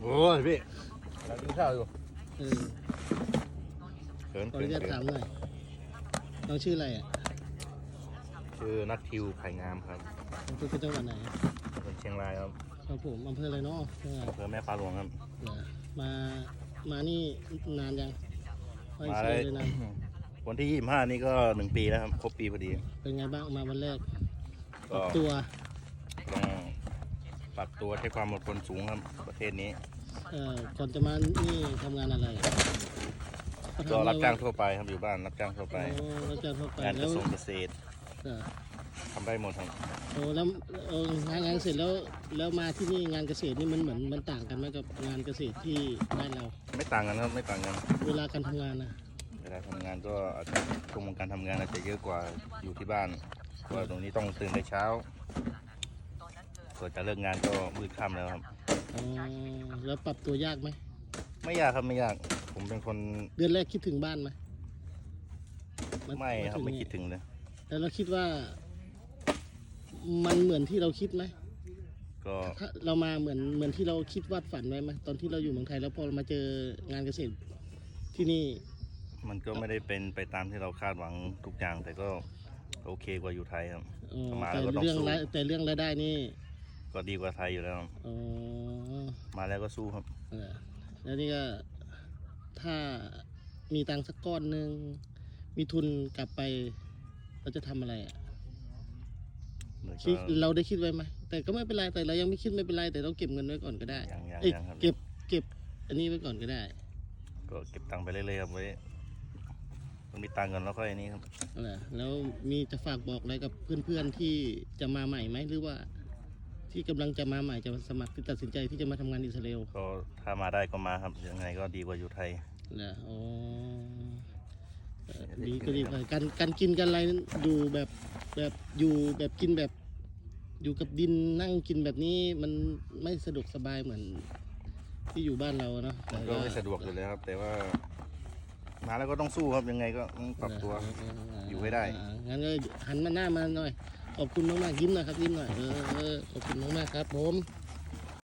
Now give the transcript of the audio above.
โอ้ยพี่เรากินข้าวอยู่เออเขินขออเขินนุญาตเขิถามนหน่อยน้องชื่ออะไรอะชื่อนัททิวไผ่งามครับเป็นคนจังหวัดไหนเป็นเชียงรายครับครับผมอำเภออะไรเนาะเอออำเภอแม่ฟ้าหลวงครับเหรอมา มานี่นานยังไม่มาเคได้ยเลยนาน วันที่ยี่ห้านี่ก็หนึ่งปีแล้วครับ ครบปีพอดี เป็นไงบ้างมาวันแรกปก็รับตัวต้อง ปรับตัวใช้ความอดทนสูงครับประเทศนี้เอ่อก่อนจะมานี่ทำงานอะไรก็รับจ้างทั่วไปครับอยู่บ้านรับจ้างทั่วไปโอ้รับจ้างทั่วไปงานเกแล้วษตรเกษตรเออทำได้หมดครับโอ้แล้วเอองานงานเกษตรแล้วแล้วมาที่นี่งานเกษตรนี่มันเหมือนมันต่างกันไหมกับงานเกษตรที่บ้านเรา ไม่ต่างกันครับไม่ต่างกันเวลาการทำงานนะเวลาทำงานก็อาจจะชั่วโมงการทำงานอาจจะเยอะกว่าอยู่ที่บ้านเพราะว่าตรงนี้ต้องตื่นแต่เช้า ส่วนจะเลิกงานก็มืดค่ำแล้วครับ อ๋อแล้วปรับตัวยากไหม ไม่ยากครับไม่ยาก ผมเป็นคนเดือนแรกคิดถึงบ้านไหมไม่ครับไม่นี่คิดถึงเลยแล้วเราคิดว่า มันเหมือนที่เราคิดไหมก็ถ้าเรามาเหมือนเหมือนที่เราคิดวาดฝันไว้ไหมตอนที่เราอยู่เมืองไทยแล้วพอเรามาเจองานเกษตรที่นี่ มันก็ไม่ได้เป็นไปตามที่เราคาดหวังทุกอย่าง แต่ก็โอเคกว่าอยู่ไทยครับอ๋อมาแต่แล้วก็ต้องเรื่องสู้ รายแต่เรื่องรายได้นี่ ก็ดีกว่าไทยอยู่แล้วอ๋อมาแล้วก็สู้ครับ เออแล้วนี่ก็ถ้ามีตังค์สักก้อนหนึ่งมีทุนกลับไป เราจะทำอะไรอะแล้วก็คิดเราได้คิดไว้ไหมแต่ก็ไม่เป็นไรแต่เรายังไม่คิดไม่เป็นไรแต่ต้องเก็บเงินไว้ก่อนก็ได้ยังยังเอ้ยยังครับเก็บเก็บอันนี้ไว้ก่อนก็ได้ก็เก็บตังค์ไปเรื่อยๆครับไว้มันมีตังค์กันแล้วก็อันนี้ครับ เออแล้วมีจะฝากบอกอะไรกับเพื่อนๆที่จะมาใหม่ไหมหรือว่า ที่กำลังจะมาใหม่จะมาสมัครที่ตัดสินใจที่จะมาทำงานอิสราเอลก็ถ้ามาได้ก็มาครับยังไงก็ดีกว่าอยู่ไทยนะอ๋อเออดีก็ดีไปการการกินกันอะไรนั้นอยู่แบบแบบอยู่แบบกินแบบ อยู่กับดินนั่งกินแบบนี้มันไม่สะดวกสบายเหมือน ที่อยู่บ้านเราเนาะมันก็ไม่สะดวกอยู่แล้วครับ แต่ว่า มาแล้วก็ต้องสู้ครับยังไงก็ต้องปรับตัว อยู่ให้ได้างั้นก็หันมาหน้ามาหน่อย ขอบคุณมากๆยิ้มหน่อยครับยิ้มหน่อยเออเออขอบคุณมากๆครับผม